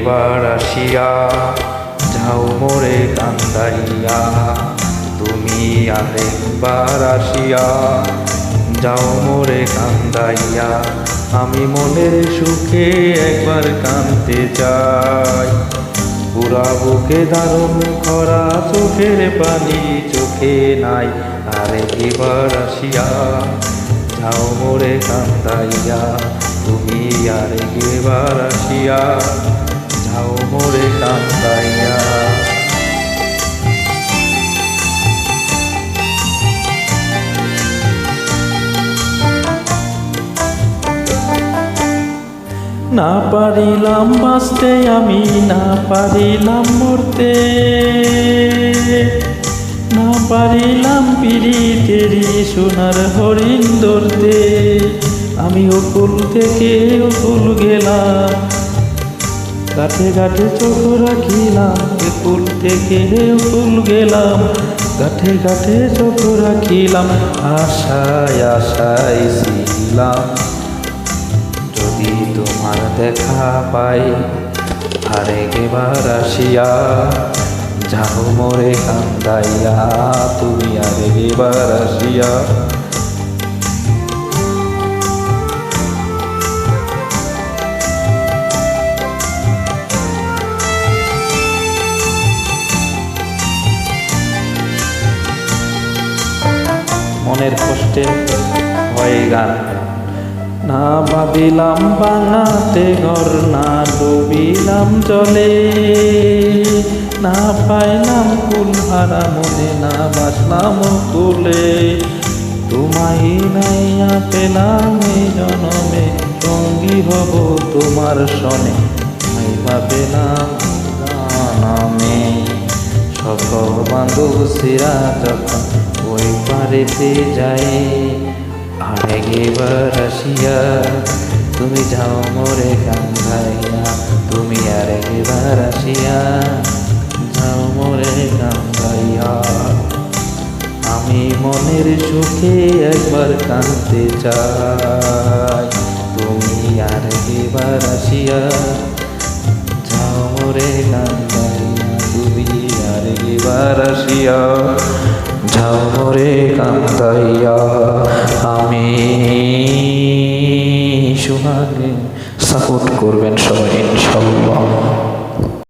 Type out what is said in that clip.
এবার আসিয়া যাও মোরে কান্দাইয়া। তুমি আরেকবার আসিয়া যাও মোরে কান্দাইয়া। আমি মনের সুখে একবার কাঁদতে চাই। পুরা বুকে দারুণ খরা, চোখের পানি চোখে নাই। আরে এবার আসিয়া যাও মোরে কান্দাইয়া। তুমি আর এবার আসিয়া মোরে কান্দাইয়া না পারিলাম বাঁচতে, আমি না পারিলাম মরতে। না পারিলাম পিড়ি পিড়িতেরি সোনার হরিণ ধরতে। আমি অকুল থেকে অকুল গেলাম গাঠে গাঠে চোখ রাখিলাম একুল থেকে অকুল গেলাম। গাঠে গাঠে চোখ রাখিলাম, আশায় আশায় ছিলাম। যদি তোমার দেখা পাই আরে এবার আসিয়া, যাও মোরে কান্দাইয়া, তুমি আরে এবার আসিয়া। মনের কষ্টে হয় গান না ভাবিলাম বাঙাতে ঘর, না ডুবিলাম জলে। না পাইলাম কুল হারা মনে, না বাসলাম তুলে। তোমাই নাইয়া পেলাম এই জনমে, সঙ্গী হব তোমার সনে। আমি ভাবিলাম জানামে, সকল বান্ধব সিরা যখন ওই পারেতে যায়। আরেক এবার আসিয়া তুমি যাও মোরে কান্দাইয়া, তুমি আরেক এবার আসিয়া যাও মোরে কান্দাইয়া। আমি মনের সুখে একবার কাঁদতে চাই। তুমি আরেক এবার আসিয়া যাও মোরে কান্দাইয়া, তুমি আরেক এবার আসিয়া যাও মোরে কান্দাইয়া আমি সুহাগে সাপোর্ট করবেন সবাই ইনশাল্লাহ